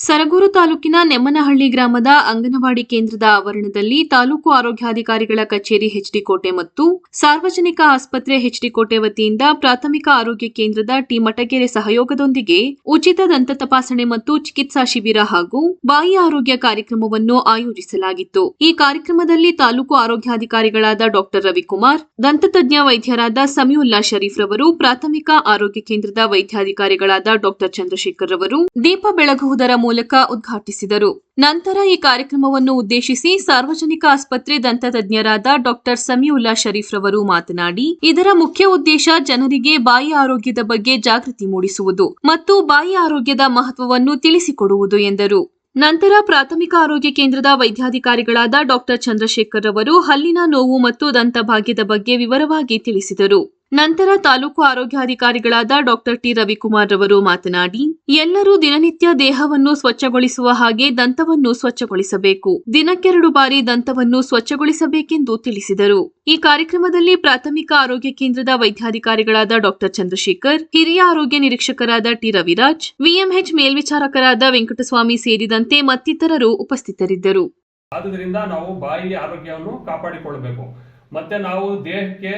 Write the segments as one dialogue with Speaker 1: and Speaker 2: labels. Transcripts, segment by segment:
Speaker 1: ಸರಗೂರು ತಾಲೂಕಿನ ನೆಮ್ಮನಹಳ್ಳಿ ಗ್ರಾಮದ ಅಂಗನವಾಡಿ ಕೇಂದ್ರದ ಆವರಣದಲ್ಲಿ ತಾಲೂಕು ಆರೋಗ್ಯಾಧಿಕಾರಿಗಳ ಕಚೇರಿ ಹೆಚ್ಡಿಕೋಟೆ ಕೋಟೆ ಮತ್ತು ಸಾರ್ವಜನಿಕ ಆಸ್ಪತ್ರೆ ಹೆಚ್ಡಿಕೋಟೆ ಕೋಟೆ ವತಿಯಿಂದ ಪ್ರಾಥಮಿಕ ಆರೋಗ್ಯ ಕೇಂದ್ರದ ಟಿ ಮಟಗೆರೆ ಸಹಯೋಗದೊಂದಿಗೆ ಉಚಿತ ದಂತ ತಪಾಸಣೆ ಮತ್ತು ಚಿಕಿತ್ಸಾ ಶಿಬಿರ ಹಾಗೂ ಬಾಯಿ ಆರೋಗ್ಯ ಕಾರ್ಯಕ್ರಮವನ್ನು ಆಯೋಜಿಸಲಾಗಿತ್ತು. ಈ ಕಾರ್ಯಕ್ರಮದಲ್ಲಿ ತಾಲೂಕು ಆರೋಗ್ಯಾಧಿಕಾರಿಗಳಾದ ಡಾಕ್ಟರ್ ರವಿಕುಮಾರ್ ದಂತತಜ್ಞ ವೈದ್ಯರಾದ ಸಮಿಯುಲ್ಲಾ ಶರೀಫ್ ರವರು, ಪ್ರಾಥಮಿಕ ಆರೋಗ್ಯ ಕೇಂದ್ರದ ವೈದ್ಯಾಧಿಕಾರಿಗಳಾದ ಡಾಕ್ಟರ್ ಚಂದ್ರಶೇಖರ್ ರವರು, ದೀಪ ಬೆಳಗುವುದರ ಮೂಲಕ ಉದ್ಘಾಟಿಸಿದರು. ನಂತರ ಈ ಕಾರ್ಯಕ್ರಮವನ್ನು ಉದ್ದೇಶಿಸಿ ಸಾರ್ವಜನಿಕ ಆಸ್ಪತ್ರೆ ದಂತ ತಜ್ಞರಾದ ಡಾಕ್ಟರ್ ಸಮೀವುಲ್ಲಾ ಶರೀಫ್ ರವರು ಮಾತನಾಡಿ, ಇದರ ಮುಖ್ಯ ಉದ್ದೇಶ ಜನರಿಗೆ ಬಾಯಿ ಆರೋಗ್ಯದ ಬಗ್ಗೆ ಜಾಗೃತಿ ಮೂಡಿಸುವುದು ಮತ್ತು ಬಾಯಿ ಆರೋಗ್ಯದ ಮಹತ್ವವನ್ನು ತಿಳಿಸಿಕೊಡುವುದು ಎಂದರು. ನಂತರ ಪ್ರಾಥಮಿಕ ಆರೋಗ್ಯ ಕೇಂದ್ರದ ವೈದ್ಯಾಧಿಕಾರಿಗಳಾದ ಡಾಕ್ಟರ್ ಚಂದ್ರಶೇಖರ್ ರವರು ಹಲ್ಲಿನ ನೋವು ಮತ್ತು ದಂತಭಾಗ್ಯದ ಬಗ್ಗೆ ವಿವರವಾಗಿ ತಿಳಿಸಿದರು. ನಂತರ ತಾಲೂಕು ಆರೋಗ್ಯಾಧಿಕಾರಿಗಳಾದ ಡಾಕ್ಟರ್ ಟಿ ರವಿಕುಮಾರ್ ರವರು ಮಾತನಾಡಿ, ಎಲ್ಲರೂ ದಿನನಿತ್ಯ ದೇಹವನ್ನು ಸ್ವಚ್ಛಗೊಳಿಸುವ ಹಾಗೆ ದಂತವನ್ನು ಸ್ವಚ್ಛಗೊಳಿಸಬೇಕು. ದಿನಕ್ಕೆರಡು ಬಾರಿ ದಂತವನ್ನು ಸ್ವಚ್ಛಗೊಳಿಸಬೇಕೆಂದು ತಿಳಿಸಿದರು. ಈ ಕಾರ್ಯಕ್ರಮದಲ್ಲಿ ಪ್ರಾಥಮಿಕ ಆರೋಗ್ಯ ಕೇಂದ್ರದ ವೈದ್ಯಾಧಿಕಾರಿಗಳಾದ ಡಾಕ್ಟರ್ ಚಂದ್ರಶೇಖರ್, ಹಿರಿಯ ಆರೋಗ್ಯ ನಿರೀಕ್ಷಕರಾದ ಟಿ ರವಿರಾಜ್ ವಿಎಂಎಚ್ ಮೇಲ್ವಿಚಾರಕರಾದ ವೆಂಕಟಸ್ವಾಮಿ ಸೇರಿದಂತೆ ಮತ್ತಿತರರು ಉಪಸ್ಥಿತರಿದ್ದರು.
Speaker 2: ಆರೋಗ್ಯವನ್ನು ಕಾಪಾಡಿಕೊಳ್ಳಬೇಕು ಮತ್ತೆ ನಾವು ದೇಹಕ್ಕೆ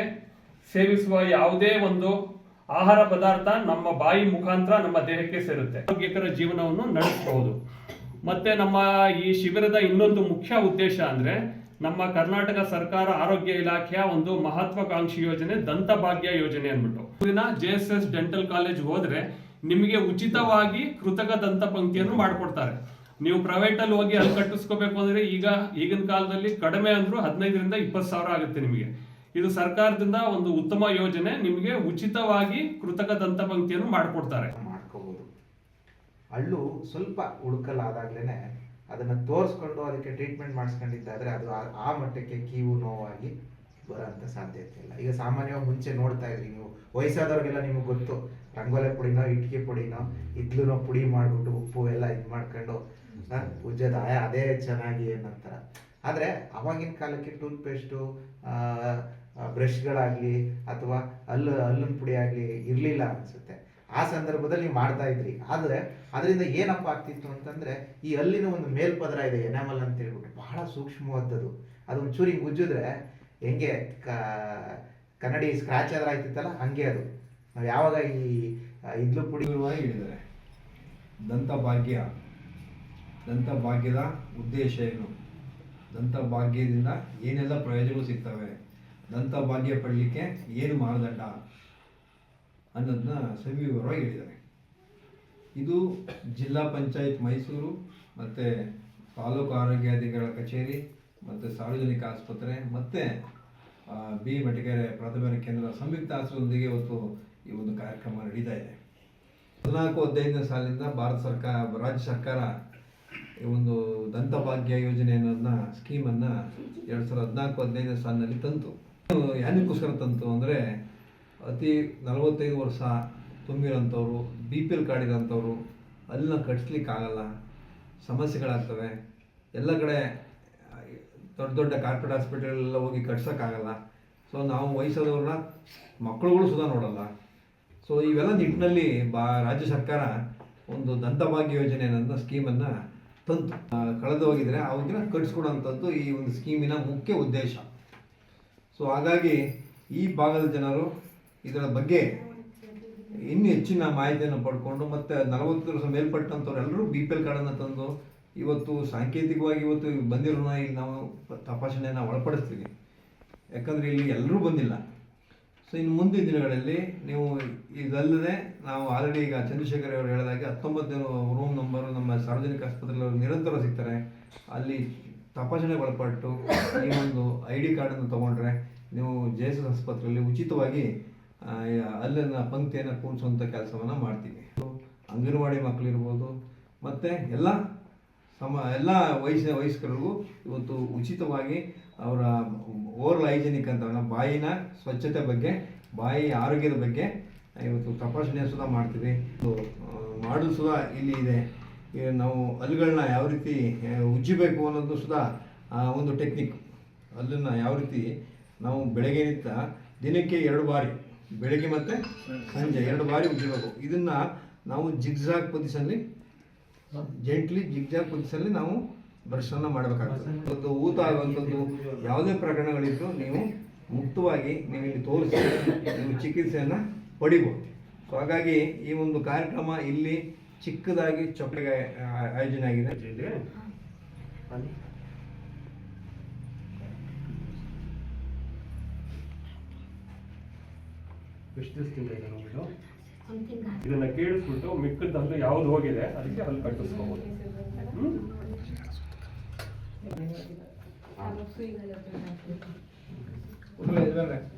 Speaker 2: ಸೇವಿಸುವ ಯಾವುದೇ ಒಂದು ಆಹಾರ ಪದಾರ್ಥ ನಮ್ಮ ಬಾಯಿ ಮುಖಾಂತರ ನಮ್ಮ ದೇಹಕ್ಕೆ ಸೇರುತ್ತೆ. ಆರೋಗ್ಯಕರ ಜೀವನವನ್ನು ನಡೆಸಬಹುದು ಮತ್ತೆ ನಮ್ಮ ಈ ಶಿಬಿರದ ಇನ್ನೊಂದು ಮುಖ್ಯ ಉದ್ದೇಶ ಅಂದ್ರೆ ನಮ್ಮ ಕರ್ನಾಟಕ ಸರ್ಕಾರ ಆರೋಗ್ಯ ಇಲಾಖೆಯ ಒಂದು ಮಹತ್ವಾಕಾಂಕ್ಷಿ ಯೋಜನೆ, ದಂತ ಭಾಗ್ಯ ಯೋಜನೆ ಅಂದ್ಬಿಟ್ಟು. J S S dental college ಹೋದ್ರೆ ನಿಮಗೆ ಉಚಿತವಾಗಿ ಕೃತಕ ದಂತ ಪಂಕ್ತಿಯನ್ನು ಮಾಡಿಕೊಡ್ತಾರೆ. ನೀವು ಪ್ರೈವೇಟ್ ಅಲ್ಲಿ ಹೋಗಿ ಅಲ್ಲಿ ಕಟ್ಟಿಸ್ಕೋಬೇಕು ಅಂದ್ರೆ ಈಗ ಈಗಿನ ಕಾಲದಲ್ಲಿ ಕಡಿಮೆ ಅಂದರೂ ಹದಿನೈದರಿಂದ ಇಪ್ಪತ್ತು ಸಾವಿರ ಆಗುತ್ತೆ ನಿಮಗೆ. ಇದು ಸರ್ಕಾರದಿಂದ ಒಂದು ಉತ್ತಮ ಯೋಜನೆ, ನಿಮಗೆ ಉಚಿತವಾಗಿ ಕೃತಕ ದಂತ ಪಂಕ್ತಿಯನ್ನು ಮಾಡಿಕೊಡ್ತಾರೆ.
Speaker 3: ಮಾಡ್ಕೋಬೋದು. ಹಳ್ಳು ಸ್ವಲ್ಪ ಉಳ್ಕಲಾದಾಗ್ಲೇ ಅದನ್ನು ತೋರಿಸ್ಕೊಂಡು ಅದಕ್ಕೆ ಟ್ರೀಟ್ಮೆಂಟ್ ಮಾಡಿಸ್ಕೊಂಡಿದ್ದಾದ್ರೆ ಅದು ಆ- ಮಟ್ಟಕ್ಕೆ ಕೀವು ನೋವಾಗಿ ಬರೋಂಥ ಸಾಧ್ಯತೆ ಇಲ್ಲ. ಈಗ ಸಾಮಾನ್ಯವಾಗಿ ಮುಂಚೆ ನೋಡ್ತಾ ಇದ್ರಿ ನೀವು. ವಯಸ್ಸಾದವ್ರಿಗೆಲ್ಲ ನಿಮಗೆ ಗೊತ್ತು. ರಂಗೋಲೆ ಪುಡಿನೋ, ಇಟ್ಕೆ ಪುಡಿನೋ ಇದ್ಲೂ ಪುಡಿ ಮಾಡಿಬಿಟ್ಟು ಉಪ್ಪು ಎಲ್ಲ ಇದು ಮಾಡ್ಕೊಂಡು ಉಜ್ಜದ ಅದೇ ಚೆನ್ನಾಗಿ ಏನಂತಾರ. ಆದರೆ ಅವಾಗಿನ ಕಾಲಕ್ಕೆ ಟೂತ್ ಪೇಸ್ಟು ಬ್ರಷ್ಗಳಾಗಲಿ ಅಥವಾ ಹಲ್ಲು ಹಲ್ಲಿನ ಪುಡಿ ಆಗಲಿ ಇರಲಿಲ್ಲ ಅನಿಸುತ್ತೆ. ಆ ಸಂದರ್ಭದಲ್ಲಿ ಮಾಡ್ತಾ ಇದ್ರಿ. ಆದರೆ ಅದರಿಂದ ಏನಪ್ಪ ಆಗ್ತಿತ್ತು ಅಂತಂದರೆ ಈ ಅಲ್ಲಿನ ಒಂದು ಮೇಲ್ಪದರ ಇದೆ ಎನಾಮಲ್ ಅಂತ ಹೇಳ್ಬಿಟ್ಟು ಬಹಳ ಸೂಕ್ಷ್ಮವಾದದ್ದು. ಅದು ಮುಜ್ಜಿದ್ರೆ ಉಜ್ಜಿದ್ರೆ ಹೆಂಗೆ ಕನ್ನಡಿ ಸ್ಕ್ರಾಚ್ ಆದ್ರೆ ಆಯ್ತಿತ್ತಲ್ಲ ಹಂಗೆ ಅದು. ನಾವು ಯಾವಾಗ ಈ ಇದ್ಲು ಪುಡಿ
Speaker 4: ಹೇಳಿದರೆ ದಂತ ಭಾಗ್ಯ ದಂತ ಭಾಗ್ಯದ ಉದ್ದೇಶ ಏನು? ದಂತ ಭಾಗ್ಯದಿಂದ ಏನೆಲ್ಲ ಪ್ರಯೋಜನಗಳು ಸಿಗ್ತವೆ? ದಂತ ಭಾಗ್ಯ ಪಡಲಿಕ್ಕೆ ಏನು ಮಾನದಂಡ? ಅನ್ನೋದನ್ನ ಸವಿವರವಾಗಿ ಹೇಳಿದ್ದಾರೆ. ಇದು ಜಿಲ್ಲಾ ಪಂಚಾಯತ್ ಮೈಸೂರು ಮತ್ತು ತಾಲೂಕು ಆರೋಗ್ಯಾಧಿಕಾರಿಗಳ ಕಚೇರಿ ಮತ್ತು ಸಾರ್ವಜನಿಕ ಆಸ್ಪತ್ರೆ ಮತ್ತು ಬಿ ಮಟ್ಟಿಗೆರೆ ಪ್ರಾಥಮಿಕ ಕೇಂದ್ರ ಸಂಯುಕ್ತ ಆಸ್ಪತ್ರೆಯೊಂದಿಗೆ ಇವತ್ತು ಈ ಒಂದು ಕಾರ್ಯಕ್ರಮ ನಡೀತಾ ಇದೆ. ಹದಿನಾಲ್ಕು ಹದಿನೈದನೇ ಸಾಲಿನಿಂದ ಭಾರತ ಸರ್ಕಾರ, ರಾಜ್ಯ ಸರ್ಕಾರ ಒಂದು ದಂತಭಾಗ್ಯ ಯೋಜನೆ ಅನ್ನೋದನ್ನ ಸ್ಕೀಮನ್ನು ಎರಡು ಸಾವಿರದ ಹದಿನಾಲ್ಕು, ಹದಿನೈದನೇ ಸಾಲಿನಲ್ಲಿ ತಂತು. ಇದು ತಂತು ಅಂದರೆ ಅತಿ ನಲವತ್ತೈದು ವರ್ಷ ತುಂಬಿರೋಂಥವ್ರು ಬಿ ಪಿ ಎಲ್ ಕಾರ್ಡ್ ಇರೋಂಥವ್ರು ಅಲ್ಲಿನ ಕಟ್ಸ್ಲಿಕ್ಕಾಗಲ್ಲ, ಸಮಸ್ಯೆಗಳಾಗ್ತವೆ. ಎಲ್ಲ ಕಡೆ ದೊಡ್ಡ ದೊಡ್ಡ ಕಾರ್ಪೊರೇಟ್ ಹಾಸ್ಪಿಟಲ್ ಹೋಗಿ ಕಟ್ಸೋಕ್ಕಾಗಲ್ಲ. ಸೊ ನಾವು ವಯಸ್ಸಾದವ್ರನ್ನ ಮಕ್ಕಳುಗಳು ಸುಧಾ ನೋಡಲ್ಲ. ಸೊ ಇವೆಲ್ಲ ನಿಟ್ಟಿನಲ್ಲಿ ಬಾ ರಾಜ್ಯ ಸರ್ಕಾರ ಒಂದು ದಂತಭಾಗ್ಯ ಯೋಜನೆ ಅನ್ನೋ ಸ್ಕೀಮನ್ನು ತಂತು. ಕಳೆದು ಹೋಗಿದ್ರೆ ಅವಾಗಿನ ಕಟ್ಸ್ಕೊಡೋಂಥದ್ದು ಈ ಒಂದು ಸ್ಕೀಮಿನ ಮುಖ್ಯ ಉದ್ದೇಶ. ಸೊ ಹಾಗಾಗಿ ಈ ಭಾಗದ ಜನರು ಇದರ ಬಗ್ಗೆ ಇನ್ನೂ ಹೆಚ್ಚಿನ ಮಾಹಿತಿಯನ್ನು ಪಡ್ಕೊಂಡು ಮತ್ತು ನಲವತ್ತು ವರ್ಷ ಮೇಲ್ಪಟ್ಟಂಥವ್ರು ಎಲ್ಲರೂ ಬಿ ಪಿ ಎಲ್ ಕಾರ್ಡನ್ನು ತಂದು ಇವತ್ತು ಸಾಂಕೇತಿಕವಾಗಿ ಇವತ್ತು ಬಂದಿರೋನ ಇಲ್ಲಿ ನಾವು ತಪಾಸಣೆಯನ್ನು ಒಳಪಡಿಸ್ತೀವಿ. ಯಾಕಂದರೆ ಇಲ್ಲಿ ಎಲ್ಲರೂ ಬಂದಿಲ್ಲ. ಸೊ ಇನ್ನು ಮುಂದಿನ ದಿನಗಳಲ್ಲಿ ನೀವು ಇದಲ್ಲದೆ ನಾವು ಆಲ್ರೆಡಿ ಈಗ ಚಂದ್ರಶೇಖರ್ ಅವರು ಹೇಳಿದಾಗೆ ಹತ್ತೊಂಬತ್ತು ರೂಮ್ ನಂಬರು ನಮ್ಮ ಸಾರ್ವಜನಿಕ ಆಸ್ಪತ್ರೆಯಲ್ಲಿ ನಿರಂತರ ಸಿಗ್ತಾರೆ. ಅಲ್ಲಿ ತಪಾಸಣೆಗೆ ಒಳಪಟ್ಟು ಈ ಒಂದು ಐ ಡಿ ಕಾರ್ಡನ್ನು ತೊಗೊಂಡ್ರೆ ನೀವು ಜೆ ಎಸ್ ಎಸ್ ಆಸ್ಪತ್ರೆಯಲ್ಲಿ ಉಚಿತವಾಗಿ ಅಲ್ಲಿನ ಪಂಕ್ತಿಯನ್ನು ಕೂರಿಸುವಂಥ ಕೆಲಸವನ್ನು ಮಾಡ್ತೀವಿ. ಅಂಗನವಾಡಿ ಮಕ್ಕಳಿರ್ಬೋದು ಮತ್ತು ಎಲ್ಲ ಸಮ, ಎಲ್ಲ ವಯಸ್ಸಿನ ವಯಸ್ಕರಿಗೂ ಇವತ್ತು ಉಚಿತವಾಗಿ ಅವರ ಓರಲ್ ಹೈಜಿನಿಕ್ ಅಂತ ನಾವು ಬಾಯಿನ ಸ್ವಚ್ಛತೆ ಬಗ್ಗೆ, ಬಾಯಿ ಆರೋಗ್ಯದ ಬಗ್ಗೆ ಇವತ್ತು ತಪಾಸಣೆ ಸುಧಾ ಮಾಡ್ತೀವಿ. ಮಾಡು ಸುಧಾ ಇಲ್ಲಿ ಇದೆ. ನಾವು ಹಲ್ಲುಗಳನ್ನ ಯಾವ ರೀತಿ ಉಜ್ಜಬೇಕು ಅನ್ನೋದು ಸುಧಾ ಒಂದು ಟೆಕ್ನಿಕ್. ಹಲ್ಲನ್ನು ಯಾವ ರೀತಿ ನಾವು ಬೆಳಗ್ಗೆನಿಂದ ದಿನಕ್ಕೆ ಎರಡು ಬಾರಿ, ಬೆಳಗ್ಗೆ ಮತ್ತು ಸಂಜೆ ಎರಡು ಬಾರಿ ಉಜ್ಜಬೇಕು. ಇದನ್ನು ನಾವು ಜಿಗ್ಜಾಗ್ ಪೊಸಿಷನ್ಲಿ ಜೆಂಟ್ಲಿ ಜಿಗ್ಜಾಗ್ ಪೊದಿಸಲ್ಲಿ ನಾವು ಬ್ರಷನ್ನು ಮಾಡಬೇಕಾಗ್ತದೆ. ಒಂದು ಊತ ಆಗುವಂಥದ್ದು ಯಾವುದೇ ಪ್ರಕರಣಗಳಿದ್ದು ನೀವು ಮುಕ್ತವಾಗಿ ನೀವು ಇಲ್ಲಿ ತೋರಿಸಿ ನೀವು ಚಿಕಿತ್ಸೆಯನ್ನು ಪಡಿಬೋದು. ಸೊ ಹಾಗಾಗಿ ಈ ಒಂದು ಕಾರ್ಯಕ್ರಮ ಇಲ್ಲಿ ಚಿಕ್ಕದಾಗಿ ಚೊಕ್ಕಗೆ ಆಯೋಜನೆ ಆಗಿದೆ.
Speaker 2: ಎಷ್ಟು ಇದನ್ನ ಕೇಳಿಸ್ಬಿಟ್ಟು ಮಿಕ್ಕದ್ದು ಯಾವ್ದು ಹೋಗಿದೆ ಅದಕ್ಕೆ ಅಲ್ಲಿ ಕಟ್ಟಿಸ್ಕೋಬಹುದು Bunu
Speaker 3: Grazie